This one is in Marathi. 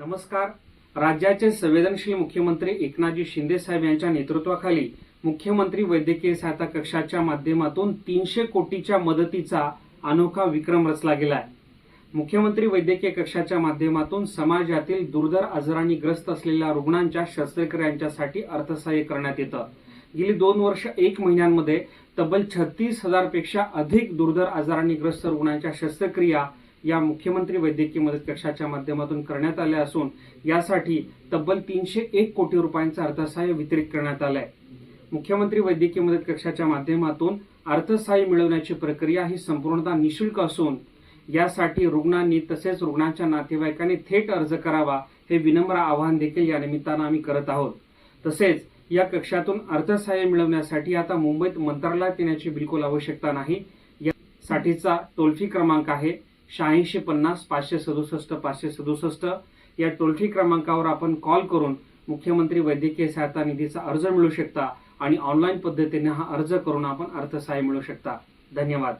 नमस्कार. राज्याचे संवेदनशील मुख्यमंत्री एकनाथजी शिंदे साहेब यांच्या नेतृत्वाखाली मुख्यमंत्री वैद्यकीय सहायता कक्षाच्या माध्यमातून तीनशे कोटीच्या मदतीचा अनोखा विक्रम रचला गेला आहे मुख्यमंत्री वैद्यकीय कक्षाच्या माध्यमातून समाजातील दुर्धर आजारांनी ग्रस्त असलेल्या रुग्णांच्या शस्त्रक्रियांच्यासाठी अर्थसहाय्य करण्यात येतं. गेली दोन वर्ष एक महिन्यांमध्ये तब्बल छत्तीस हजारपेक्षा अधिक दुर्धर आजारांनी ग्रस्त रुग्णांच्या शस्त्रक्रिया या मुख्यमंत्री वैद्यकीय मदत कक्षाच्या माध्यमातून करण्यात आल्या असून यासाठी तब्बल तीनशे एक कोटी रुपयांचं अर्थसहाय्य वितरित करण्यात आलंय. मुख्यमंत्री वैद्यकीय मदत कक्षाच्या माध्यमातून अर्थसहाय्य मिळवण्याची प्रक्रिया ही संपूर्णतः निशुल्क असून यासाठी रुग्णांनी तसेच रुग्णांच्या नातेवाईकांनी थेट अर्ज करावा हे विनम्र आवाहन देखील या निमित्तानं आम्ही करत आहोत. तसेच या कक्षातून अर्थसहाय्य मिळवण्यासाठी आता मुंबईत मंत्रालयात येण्याची बिलकुल आवश्यकता नाही. यासाठीचा टोल फ्री क्रमांक आहे शहाऐंशी पन्नास पाचशे सदुसष्ट पाचशे सदुसष्ट या टोल फ्री क्रमांकावर आपण कॉल करून मुख्यमंत्री वैद्यकीय सहायता निधीचा अर्ज मिळू शकता आणि ऑनलाईन पद्धतीने हा अर्ज करून आपण अर्थसहाय्य मिळू शकता. धन्यवाद.